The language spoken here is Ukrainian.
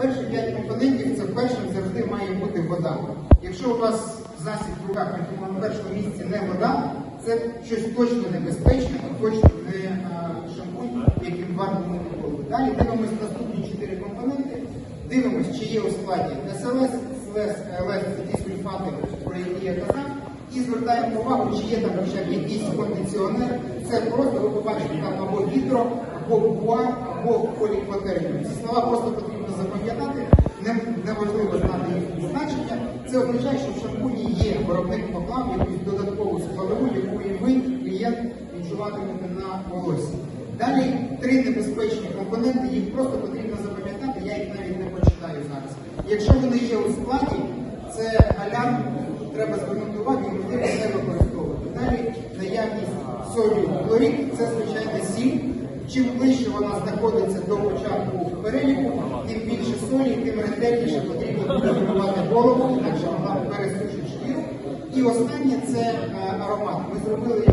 Перші п'ять компонентів це першим завжди має бути вода. Якщо у вас засіб в руках на першому місці не вода, це щось точно небезпечне, а точно не а, шампунь, яким варто мити голову. Далі дивимося наступні чотири компоненти. Дивимося, чи є у складі СЛС, СЛС, АЛС, це ті сульфати, про які я казав. І звертаємо увагу, чи є там хоча б якийсь кондиціонер. Це просто ви побачите там або гідро, або буа, або полікватеріум. Ці слова просто потрібно запам'ятати. Не- Неважливо знати їх значення. Це означає, що в шампуні є виробник поклав якусь додаткову складову, яку і ви, клієнт, відчуватимете на волосі. Далі три небезпечні компоненти, їх просто потрібно запам'ятати, я їх навіть не прочитаю зараз. Якщо вони є у складі, це алярм, треба звернути увагу і можливо не використовувати. Далі наявність солі хлорид, це звичайна сіль. Чим ближче вона знаходиться до початку переліку, тим більше ретельніше потрібно буде вимивати голову, що вона пересушить шкіру. І останнє це е, аромат. Ми зробили